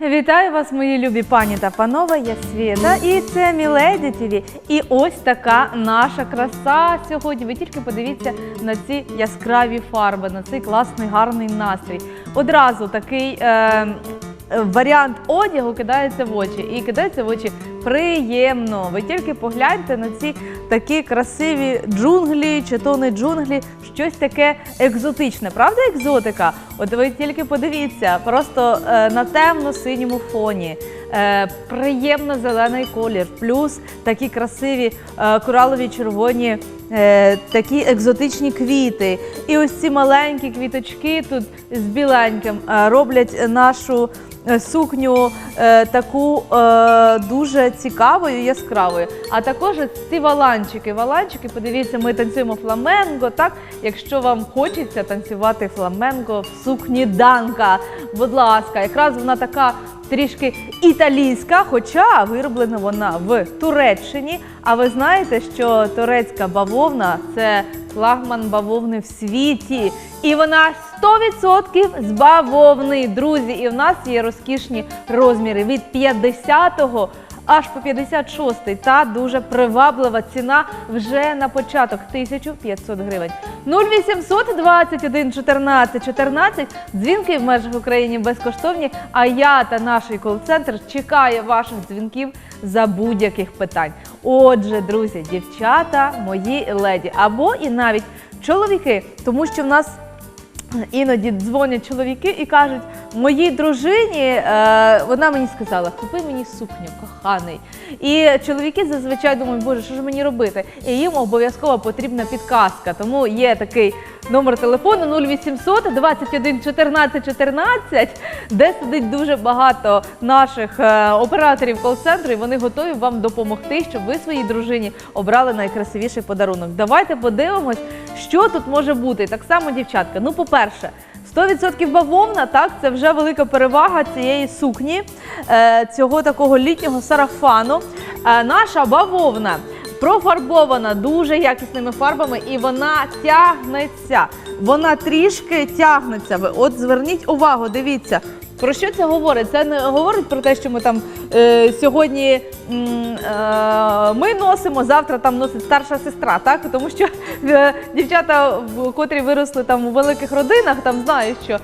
Вітаю вас, мої любі пані та панове, я Світа і це Міледі ТВ. І ось така наша краса сьогодні. Ви тільки подивіться на ці яскраві фарби, на цей класний гарний настрій. Одразу такий е, варіант одягу кидається в очі. І кидається в очі приємно. Ви тільки погляньте на ці такі красиві джунглі, чи то не джунглі, щось таке екзотичне. Правда, екзотика? От ви тільки подивіться, просто е, на темно-синьому фоні. Е, приємно зелений колір, плюс такі красиві е, коралові червоні, е, такі екзотичні квіти. І ось ці маленькі квіточки тут з біленьким е, роблять нашу е, сукню е, таку е, дуже цікавою, яскравою. А також ці валанчики. Валанчики, подивіться, ми танцюємо фламенго. Так, якщо вам хочеться танцювати фламенго в сукні Данка, будь ласка, якраз вона така. Трішки італійська, хоча вироблена вона в Туреччині. А ви знаєте, що турецька бавовна це флагман бавовни в світі. І вона 100% з бавовни, друзі. І в нас є розкішні розміри від 50-го аж по 56-й. Та дуже приваблива ціна вже на початок 1500 гривень. 0800 21 14 14. Дзвінки в межах України безкоштовні. А я та наш кол-центр чекає ваших дзвінків за будь-яких питань. Отже, друзі, дівчата, мої леді, або і навіть чоловіки, тому що в нас Іноді дзвонять чоловіки і кажуть, моїй дружині е, вона мені сказала, купи мені сукню, коханий. І чоловіки зазвичай думають, боже, що ж мені робити? І їм обов'язково потрібна підказка. Тому є такий номер телефону 0800 21 14 14, де сидить дуже багато наших е, операторів кол-центру, і вони готові вам допомогти, щоб ви своїй дружині обрали найкрасивіший подарунок. Давайте подивимось, що тут може бути. Так само, дівчатка. Ну, по-перше, 100% бавовна, так, це вже велика перевага цієї сукні, е, цього такого літнього сарафану. Е, наша бавовна профарбована дуже якісними фарбами, і вона тягнеться. Вона трішки тягнеться. Ви от зверніть увагу, дивіться. Про що це говорить? Це не говорить про те, що ми там е, сьогодні е, ми носимо, завтра там носить старша сестра, так? Тому що е, дівчата, котрі виросли там у великих родинах, там знають, що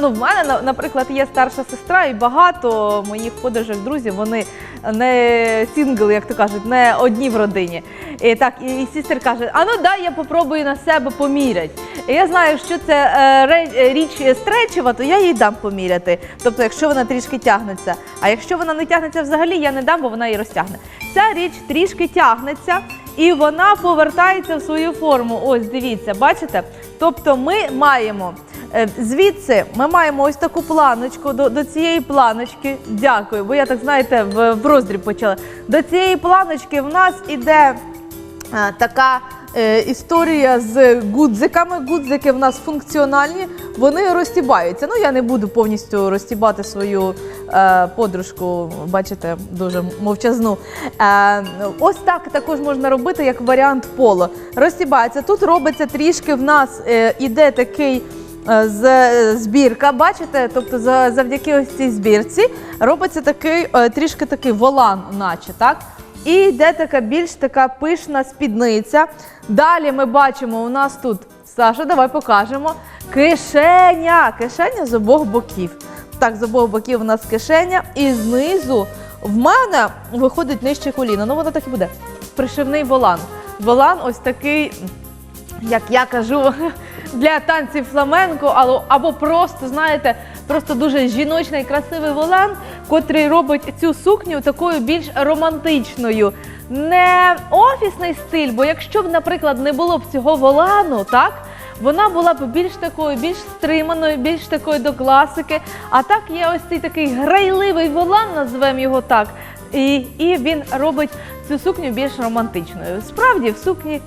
ну, в мене, на- наприклад, є старша сестра, і багато моїх подружок, друзів, вони не сінгл, як то кажуть, не одні в родині. І так, і, і сестер каже: а ну дай я попробую на себе поміряти. І я знаю, що це е, річ стречева, то я їй дам поміряти. Тобто, якщо вона трішки тягнеться. А якщо вона не тягнеться взагалі, я не дам, бо вона її розтягне. Ця річ трішки тягнеться. І вона повертається в свою форму. Ось дивіться, бачите? Тобто ми маємо е, звідси ми маємо ось таку планочку до, до цієї планочки. Дякую, бо я так знаєте, в, в роздріб почала. До цієї планочки в нас іде е, така історія з гудзиками. Гудзики в нас функціональні, вони розтібаються. Ну я не буду повністю розтібати свою е, подружку, бачите, дуже мовчазну. Е, ось так також можна робити як варіант поло. Розтібається. Тут робиться трішки в нас е, іде такий. е, Збірка, бачите, тобто завдяки ось цій збірці робиться такий е, трішки такий волан, наче так. І йде така більш така пишна спідниця. Далі ми бачимо, у нас тут Саша, давай покажемо. Кишеня. Кишеня з обох боків. Так, з обох боків у нас кишеня, і знизу в мене виходить нижче коліна. Ну, воно так і буде. Пришивний волан. Волан ось такий як я кажу, для танців фламенко, або, просто, знаєте, просто дуже жіночний красивий волан, котрий робить цю сукню такою більш романтичною. Не офісний стиль, бо якщо б, наприклад, не було б цього волану, так? Вона була б більш такою, більш стриманою, більш такою до класики. А так є ось цей такий грайливий волан, назвемо його так. І він робить цю сукню більш романтичною. Справді, в сукні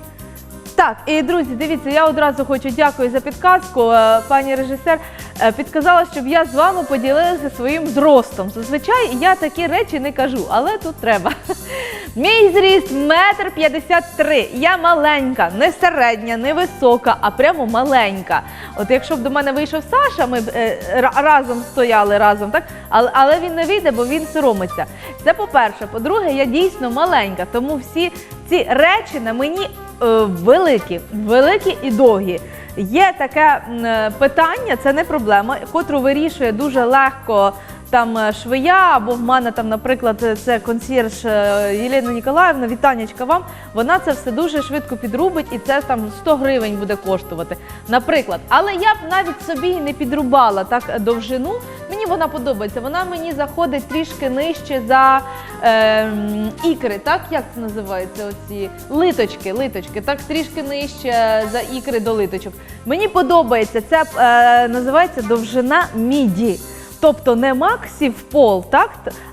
так, і друзі, дивіться, я одразу хочу дякую за підказку, е, пані режисер. е, підказала, щоб я з вами поділилася своїм зростом. Зазвичай я такі речі не кажу, але тут треба. Мій зріст метр п'ятдесят три. Я маленька, не середня, не висока, а прямо маленька. От якщо б до мене вийшов Саша, ми б е, разом стояли разом, так? Але, він не вийде, бо він соромиться. Це по-перше. По-друге, я дійсно маленька, тому всі ці речі на мені великі, великі і довгі. Є таке е, питання, це не проблема, котру вирішує дуже легко там е, швея, або в мене там, наприклад, е, це консьєрж е, Єлена Ніколаївна, вітанечка вам. Вона це все дуже швидко підрубить, і це там 100 гривень буде коштувати. Наприклад, але я б навіть собі не підрубала так е, довжину. Мені вона подобається. Вона мені заходить трішки нижче за е, ікри, так як це називається? Оці литочки, литочки, так трішки нижче за ікри до литочок. Мені подобається. Це е, називається довжина міді. Тобто не максі в пол, так,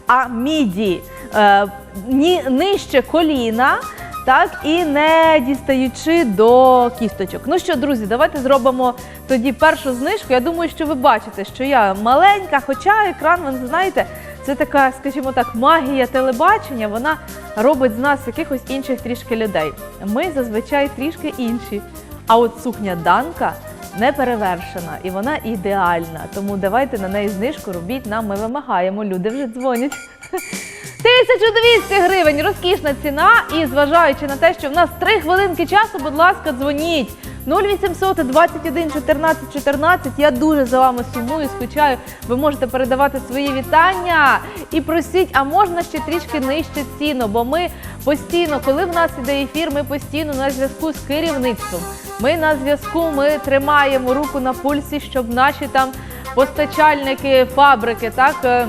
а міді, е, ні, нижче коліна, так, і не дістаючи до кісточок. Ну що, друзі, давайте зробимо тоді першу знижку. Я думаю, що ви бачите, що я маленька, хоча екран, ви знаєте, це така, скажімо так, магія телебачення, вона робить з нас якихось інших трішки людей. Ми зазвичай трішки інші. А от сукня Данка не перевершена і вона ідеальна. Тому давайте на неї знижку робіть нам. Ми вимагаємо. Люди вже дзвонять. 1200 гривень, розкішна ціна. І зважаючи на те, що в нас 3 хвилинки часу, будь ласка, дзвоніть. 0800 21 14 14. Я дуже за вами сумую, скучаю. Ви можете передавати свої вітання і просіть, а можна ще трішки нижче ціну, бо ми постійно, коли в нас іде ефір, ми постійно на зв'язку з керівництвом. Ми на зв'язку, ми тримаємо руку на пульсі, щоб наші там постачальники, фабрики, так. е,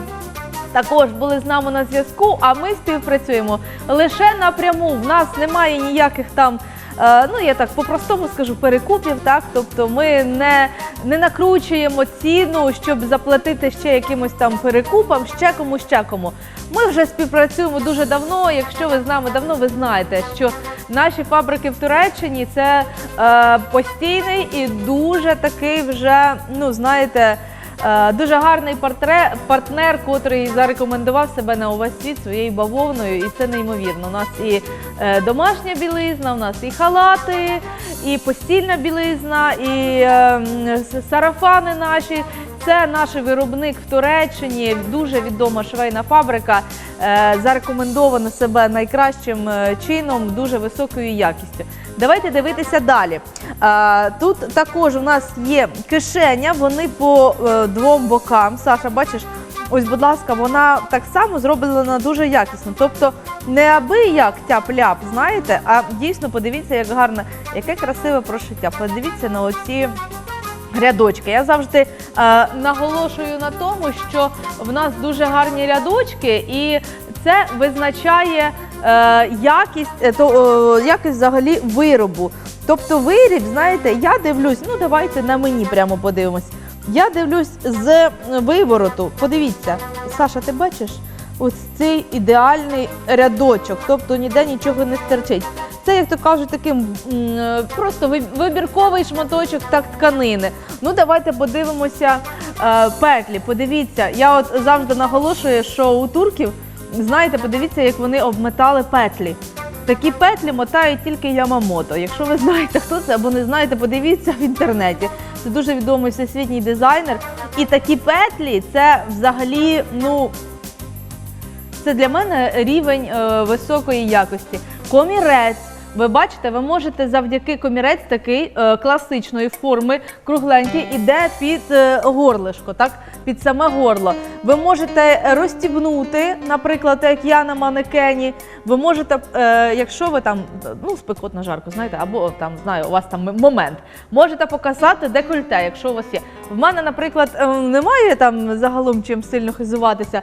також були з нами на зв'язку, а ми співпрацюємо лише напряму. В нас немає ніяких там. Е, Ну, я так по-простому скажу, перекупів, так тобто ми не, не накручуємо ціну, щоб заплатити ще якимось там перекупам, ще кому, ще кому. Ми вже співпрацюємо дуже давно. Якщо ви з нами давно, ви знаєте, що наші фабрики в Туреччині це е, постійний і дуже такий вже, ну знаєте. Е, Дуже гарний партре- партнер, котрий зарекомендував себе на увесь світ своєю бавовною, і це неймовірно. У нас і е, домашня білизна, у нас і халати, і постільна білизна, і е, м, с- сарафани наші. Це наш виробник в Туреччині, дуже відома швейна фабрика, е, зарекомендована себе найкращим е, чином, дуже високою якістю. Давайте дивитися далі. Е, Тут також у нас є кишеня, вони по двом бокам. Саша, бачиш, ось, будь ласка, вона так само зроблена дуже якісно. Тобто не аби як тяп-ляп, знаєте, а дійсно подивіться, як гарно, яке красиве прошиття. Подивіться на оці рядочки. Я завжди е, наголошую на тому, що в нас дуже гарні рядочки, і це визначає е, якість, е, то, е, якість взагалі виробу. Тобто виріб, знаєте, я дивлюсь, ну давайте на мені прямо подивимось. Я дивлюсь з вивороту. Подивіться, Саша, ти бачиш? Ось цей ідеальний рядочок, тобто ніде нічого не стерчить. Це, як то кажуть, таким е, просто вибірковий шматочок так тканини. Ну, давайте подивимося е, петлі. Подивіться, я от завжди наголошую, що у турків, знаєте, подивіться, як вони обметали петлі. Такі петлі мотають тільки Ямамото. Якщо ви знаєте, хто це або не знаєте, подивіться в інтернеті. Це дуже відомий всесвітній дизайнер. І такі петлі це взагалі, ну, це для мене рівень е, високої якості. Комірець. Ви бачите, ви можете завдяки комірець такий е, класичної форми, кругленький, іде під е, горлишко, так, під саме горло. Ви можете розстібнути, наприклад, як я на манекені. Ви можете, е, якщо ви там ну спекотно жарко, знаєте, або там знаю, у вас там момент, можете показати декольте, якщо у вас є. В мене, наприклад, немає там загалом чим сильно хизуватися,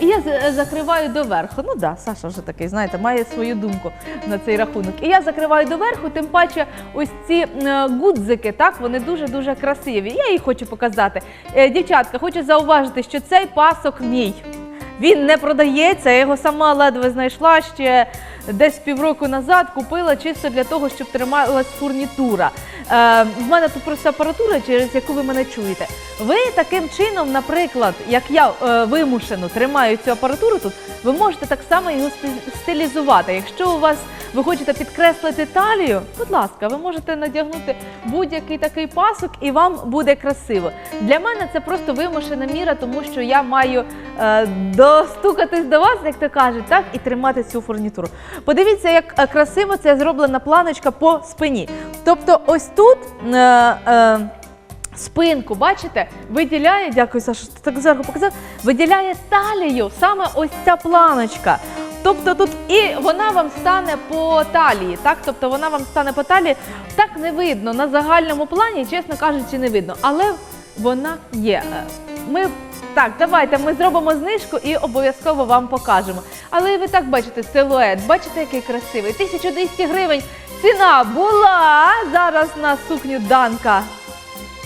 і я закриваю доверху. Ну да, Саша вже такий, знаєте, має свою думку на цей рахунок. І я закриваю доверху, тим паче, ось ці е, гудзики, так вони дуже дуже красиві. Я їх хочу показати. Е, Дівчатка, хочу зауважити, що цей пасок мій. Він не продається, я його сама ледве знайшла ще десь півроку назад купила чисто для того, щоб трималась фурнітура. Е, в мене тут просто апаратура, через яку ви мене чуєте. Ви таким чином, наприклад, як я е, вимушено тримаю цю апаратуру тут, ви можете так само його сти- стилізувати. Якщо у вас ви хочете підкреслити талію, будь ласка, ви можете надягнути будь-який такий пасок, і вам буде красиво. Для мене це просто вимушена міра, тому що я маю е, достукатись до вас, як то кажуть, так і тримати цю фурнітуру. Подивіться, як е, красиво це зроблена планочка по спині. Тобто, ось тут. Е, е, Спинку, бачите, виділяє, дякую, Саша, що ти так зверху показав, виділяє талію, саме ось ця планочка. Тобто тут і вона вам стане по талії, так? Тобто вона вам стане по талії. Так не видно на загальному плані, чесно кажучи, не видно. Але вона є. Ми так, давайте ми зробимо знижку і обов'язково вам покажемо. Але ви так бачите силует, бачите, який красивий. 1200 гривень ціна була зараз на сукню Данка.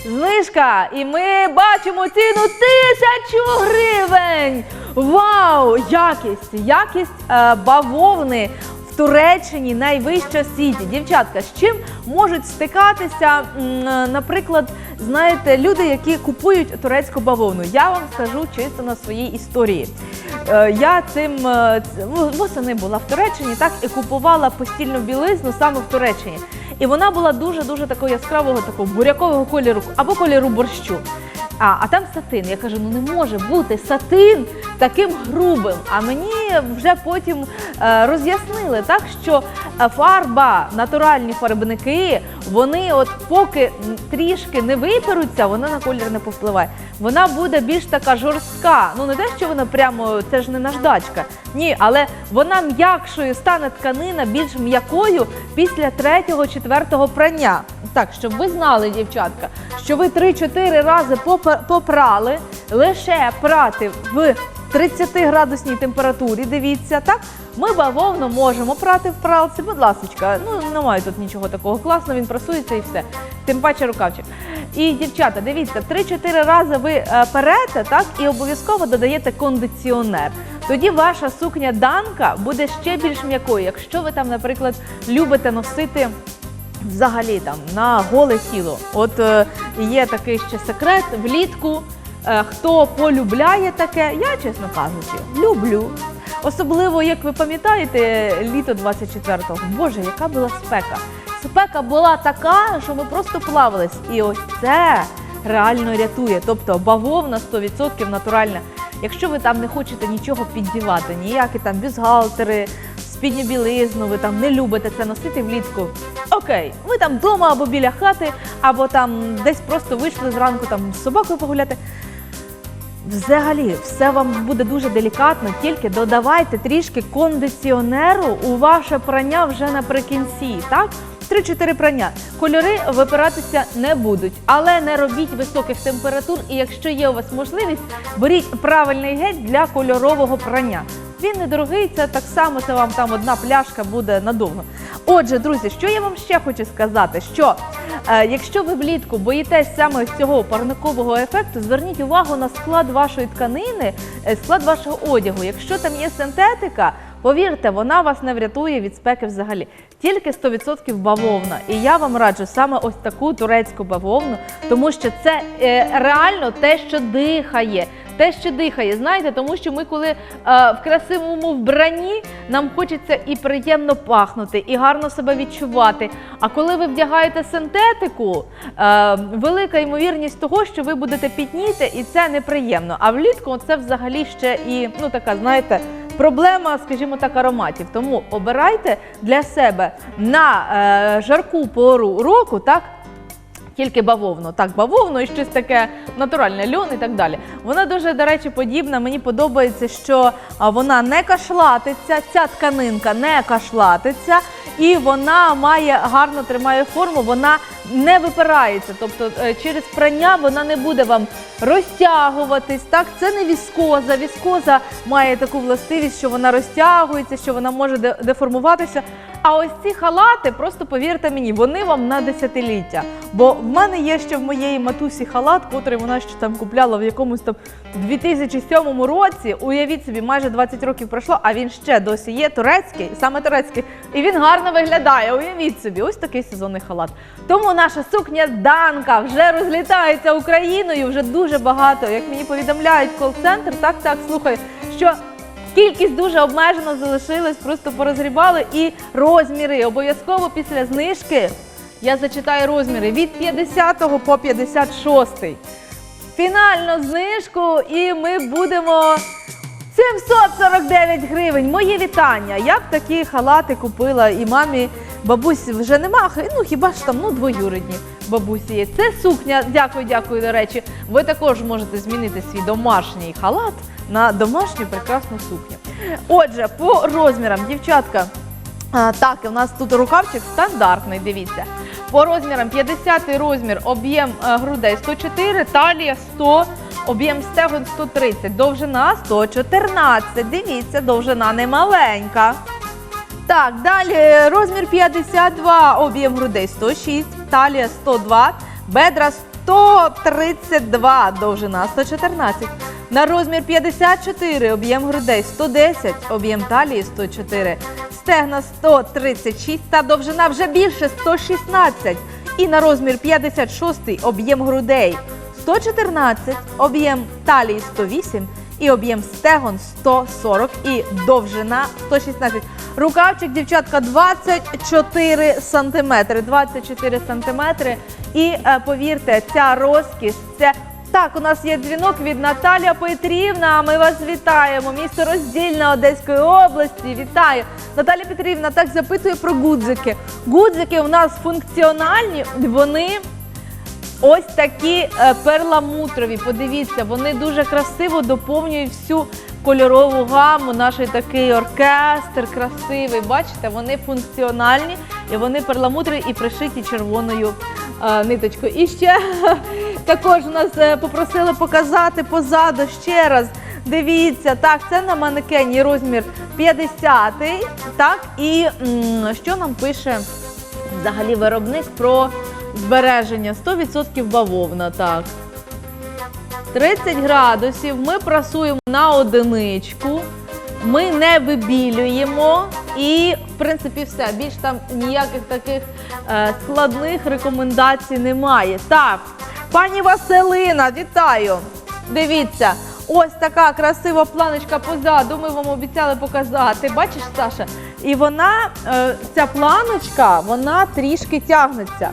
Знижка, і ми бачимо ціну тисячу гривень. Вау! Якість, якість е, бавовни Туреччині найвища в світі. Дівчатка, з чим можуть стикатися, е, наприклад, знаєте, люди, які купують турецьку бавовну? Я вам скажу чисто на своїй історії. Е, Я цим восени була в Туреччині, так і купувала постільну білизну саме в Туреччині. І вона була дуже дуже такого яскравого, такого бурякового кольору або кольору борщу. А, а там сатин. Я кажу, ну не може бути сатин таким грубим. А мені вже потім е, роз'яснили так, що е, фарба, натуральні фарбники, вони от поки трішки не виперуться, вона на колір не повпливає. Вона буде більш така жорстка. Ну не те, що вона прямо це ж не наждачка. Ні, але вона м'якшою стане тканина більш м'якою після третього, четвертого прання. Так, щоб ви знали, дівчатка, що ви 3-4 рази попрали, лише прати в 30 градусній температурі. Дивіться, так ми бавовну можемо прати в пралці. Будь ласочка, ну немає тут нічого такого. Класно, він прасується і все. Тим паче рукавчик. І дівчата, дивіться, 3-4 рази ви е, перете, і обов'язково додаєте кондиціонер. Тоді ваша сукня данка буде ще більш м'якою. Якщо ви там, наприклад, любите носити взагалі там на голе тіло. От е, є такий ще секрет влітку. Е, хто полюбляє таке, я чесно кажучи, люблю. Особливо, як ви пам'ятаєте, літо 24-го. Боже, яка була спека. Спека була така, що ми просто плавались. І ось це реально рятує. Тобто бавовна 100% натуральна. Якщо ви там не хочете нічого піддівати, ніякі там бюстгальтери, спідню білизну, ви там не любите це носити влітку. Окей, ви там вдома або біля хати, або там десь просто вийшли зранку там з собакою погуляти. Взагалі, все вам буде дуже делікатно, тільки додавайте трішки кондиціонеру у ваше прання вже наприкінці. Так? 3-4 прання. Кольори випиратися не будуть, але не робіть високих температур. І якщо є у вас можливість, беріть правильний гель для кольорового прання. Він недорогий, це так само, це вам там одна пляшка буде надовго. Отже, друзі, що я вам ще хочу сказати, що е, якщо ви влітку боїтесь саме цього парникового ефекту, зверніть увагу на склад вашої тканини, е, склад вашого одягу. Якщо там є синтетика, повірте, вона вас не врятує від спеки взагалі. Тільки 100% бавовна. І я вам раджу саме ось таку турецьку бавовну, тому що це е, реально те, що дихає. Те, що дихає, знаєте, тому що ми, коли е, в красивому вбранні, нам хочеться і приємно пахнути, і гарно себе відчувати. А коли ви вдягаєте синтетику, е, велика ймовірність того, що ви будете пітніти, і це неприємно. А влітку це взагалі ще і ну така, знаєте. Проблема, скажімо так, ароматів. Тому обирайте для себе на е, жарку пору року, так тільки бавовно, Так, бавовно і щось таке натуральне, льон і так далі. Вона дуже, до речі, подібна. Мені подобається, що вона не кашлатиться, ця тканинка не кашлатиться, і вона має гарно тримає форму, вона не випирається. Тобто е, через прання вона не буде вам розтягуватись. Так, це не віскоза. Віскоза має таку властивість, що вона розтягується, що вона може деформуватися. А ось ці халати, просто повірте мені, вони вам на десятиліття. Бо в мене є ще в моєї матусі халат, котрий вона ще там купляла в якомусь там У 2007 році, уявіть собі, майже 20 років пройшло, а він ще досі є турецький, саме турецький, і він гарно виглядає. Уявіть собі, ось такий сезонний халат. Тому наша сукня Данка вже розлітається Україною. Вже дуже багато. Як мені повідомляють кол-центр, так так слухай, що Кількість дуже обмежена залишилась, просто порозрібали і розміри. Обов'язково після знижки я зачитаю розміри від 50 по 56. Фінальну знижку, і ми будемо 749 гривень. Моє вітання. Я б такі халати купила і мамі, бабусі вже нема. Ну хіба ж там ну двоюрідні бабусі є. Це сукня. Дякую, дякую. До речі, ви також можете змінити свій домашній халат на домашню прекрасну сукню. Отже, по розмірам, дівчатка. Так, у нас тут рукавчик стандартний, дивіться. По розмірам 50 розмір, об'єм е, грудей 104, талія 100, об'єм стегон 130, довжина 114. Дивіться, довжина не маленька. Так, далі розмір 52, об'єм грудей 106, талія 102, бедра 132, довжина 114. На розмір 54, об'єм грудей 110, об'єм талії 104, стегна 136 та довжина вже більше 116. І на розмір 56, об'єм грудей 114, об'єм талії 108 і об'єм стегон 140 і довжина 116. Рукавчик, дівчатка, 24 сантиметри. 24 сантиметри. І е, повірте, ця розкіш, це так, у нас є дзвінок від Наталія Петрівна. Ми вас вітаємо. Місто роздільне Одеської області. Вітаю. Наталя Петрівна так запитує про гудзики. Гудзики у нас функціональні, вони Ось такі е, перламутрові. Подивіться, вони дуже красиво доповнюють всю кольорову гаму. Наш такий оркестр красивий. Бачите, вони функціональні і вони перламутрові і пришиті червоною е, ниточкою. І ще також нас е, попросили показати позаду ще раз. Дивіться, так, це на манекені розмір 50, так, і що нам пише взагалі виробник про збереження 100% бавовна, так. 30 градусів ми прасуємо на одиничку, ми не вибілюємо і, в принципі, все. Більш там ніяких таких е, складних рекомендацій немає. Так, пані Василина, вітаю! Дивіться, ось така красива планочка позаду. Ми вам обіцяли показати. Бачиш, Саша? І вона, е, ця планочка, вона трішки тягнеться.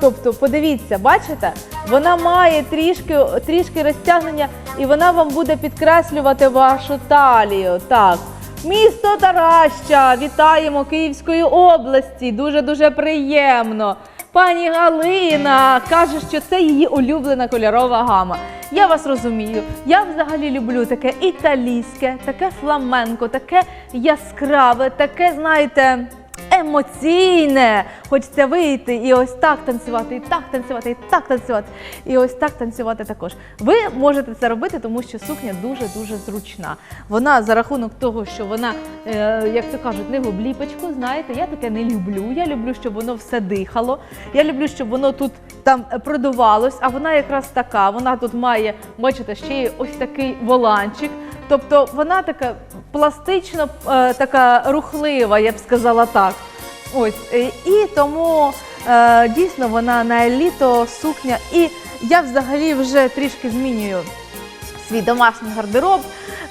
Тобто, подивіться, бачите? Вона має трішки, трішки розтягнення, і вона вам буде підкреслювати вашу талію. Так. Місто Тараща, вітаємо Київської області. Дуже дуже приємно. Пані Галина каже, що це її улюблена кольорова гама. Я вас розумію. Я взагалі люблю таке італійське, таке фламенко, таке яскраве, таке, знаєте. Емоційне, хочеться вийти і ось так танцювати, і так танцювати, і так танцювати, і ось так танцювати також. Ви можете це робити, тому що сукня дуже дуже зручна. Вона за рахунок того, що вона, е, як то кажуть, не в обліпочку. Знаєте, я таке не люблю. Я люблю, щоб воно все дихало. Я люблю, щоб воно тут там е, продувалось. А вона якраз така. Вона тут має, бачите, ще ось такий воланчик. Тобто вона така пластично, е, така рухлива, я б сказала так. Ось е, і тому е, дійсно вона на еліто сукня. І я взагалі вже трішки змінюю свій домашній гардероб.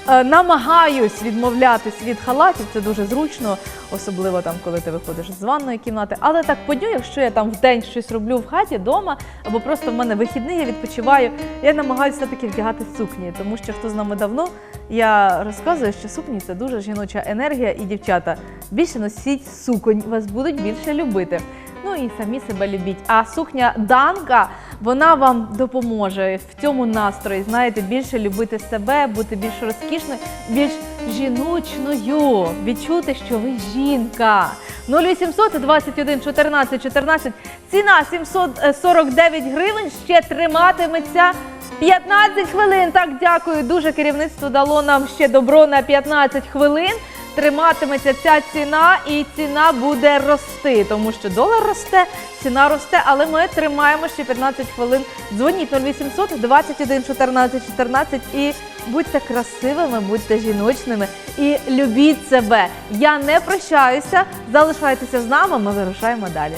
Е, намагаюсь відмовлятись від халатів, це дуже зручно, особливо там, коли ти виходиш з ванної кімнати. Але так по дню, якщо я там в день щось роблю в хаті, вдома, або просто в мене вихідний, я відпочиваю, я намагаюся все-таки вдягати сукні, тому що хто з нами давно, я розказую, що сукні це дуже жіноча енергія, і дівчата більше носіть суконь, вас будуть більше любити. Ну і самі себе любіть. А сукня Данка вона вам допоможе в цьому настрої. Знаєте, більше любити себе, бути більш розкішною, більш жіночною, відчути, що ви жінка. 0800 21 14 14. Ціна 749 гривень. Ще триматиметься 15 хвилин. Так, дякую. Дуже керівництво дало нам ще добро на 15 хвилин. Триматиметься ця ціна, і ціна буде рости, тому що долар росте, ціна росте, але ми тримаємо ще 15 хвилин. Дзвоніть 0800 21 14 14 і будьте красивими, будьте жіночними і любіть себе. Я не прощаюся. Залишайтеся з нами. Ми вирушаємо далі.